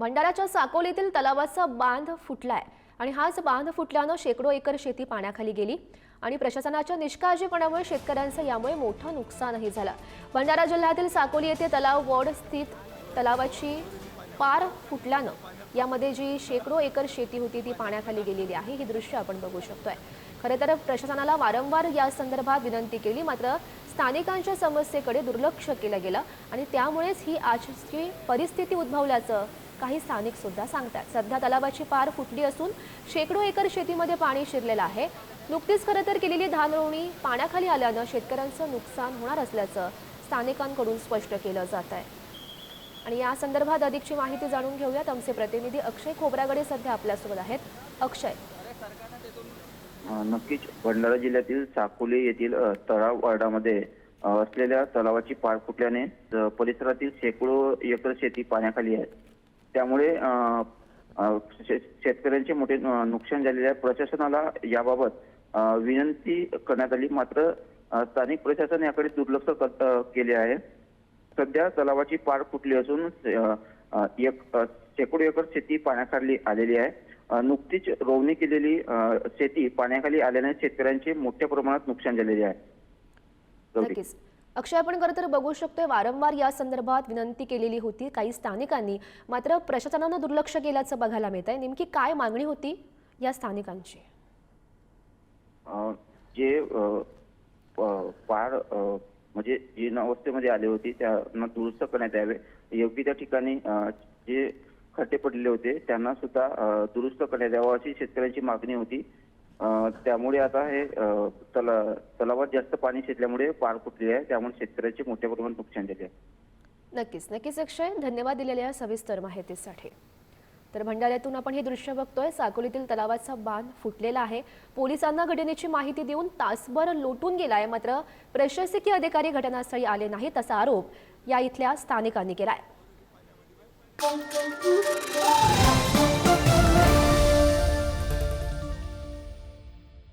भंडाऱ्याच्या साकोलीतील तलावाचा बांध फुटलाय आणि हाच बांध फुटल्यानं शेकडो एकर शेती पाण्याखाली गेली आणि प्रशासनाच्या निष्काळजीपणामुळे शेतकऱ्यांचं यामुळे मोठं नुकसानही झालं. भंडारा जिल्ह्यातील साकोली येथे तलाव वॉर्ड स्थित तलावाची पार फुटल्यानं यामध्ये जी शेकडो एकर शेती होती ती पाण्याखाली गेलेली आहे. ही दृश्य आपण बघू शकतोय. खरं तर प्रशासनाला वारंवार या संदर्भात विनंती केली. मात्र स्थानिकांच्या समस्येकडे दुर्लक्ष केलं गेलं आणि त्यामुळेच ही आजची परिस्थिती उद्भवल्याचं काही स्थानिक सुद्धा सांगतात. सध्या तलावाची पार फुटली असून शेकडो एकर शेतीमध्ये पाणी शिरलेलं आहे. नुकतीच खरं तर केलेली धान रोवणी पाण्याखाली आल्यानं शेतकऱ्यांचं नुकसान होणार असल्याचं स्थानिकांकडून स्पष्ट केलं जात आहे. आणि या संदर्भात अधिकची माहिती जाणून घेऊयात. आमचे प्रतिनिधी अक्षय खोबरागडे सध्या आपल्यासोबत आहेत. अक्षय. नक्कीच. भंडारा जिल्ह्यातील साकोली येथील तळाव वार्डामध्ये असलेल्या तलावाची पार फुटल्याने परिसरातील शेकडो एकर शेती पाण्याखाली आहे. त्यामुळे शेतकऱ्यांचे मोठे नुकसान झालेले आहे प्रशासनाला याबाबत विनंती करण्यात आली. मात्र स्थानिक प्रशासन याकडे दुर्लक्ष केले आहे. सध्या तलावाची पार फुटली असून एक शेकडो एकर शेती पाण्याखाली आलेली आहे. नुकतीच रोवणी केलेली शेती पाण्याखाली आल्याने शेतकऱ्यांचे मोठ्या प्रमाणात नुकसान झालेले आहे. नक्कीच. अक्षय आपण खरं तर बघू शकतोय वारंवार या संदर्भात विनंती केलेली होती काही स्थानिकांनी. मात्र प्रशासनानं दुर्लक्ष केल्याचं बघायला मिळत आहे नेमकी काय मागणी होती या स्थानिकांची? जे फार पार म्हणजे जीर्ण अवस्थेमध्ये आले होते त्यांना दुरुस्त करण्यात यावे. योग्य त्या ठिकाणी जे खड्डे पडलेले होते त्यांना सुद्धा दुरुस्त करण्यात यावं अशी शेतकऱ्यांची मागणी होती. त्यामुळे आता हे तला तलावात जास्त पाणी शिरल्यामुळे पार फुटली आहे. त्यामुळे शेतकऱ्याचे मोठ्या प्रमाणात नुकसान झाले आहे. नक्कीच नक्कीच अक्षय. धन्यवाद दिलेल्या सविस्तर माहितीसाठी. तर भंडाऱ्यातून आपण हे दृश्य बघतोय. साकोलीतील तलावाचा बांध फुटलेला आहे. पोलिसांना घटनेची माहिती देऊन तासभर लोटून गेलाय. मात्र प्रशासकीय अधिकारी घटनास्थळी आले नाहीत असा आरोप या इथल्या स्थानिकांनी केलाय.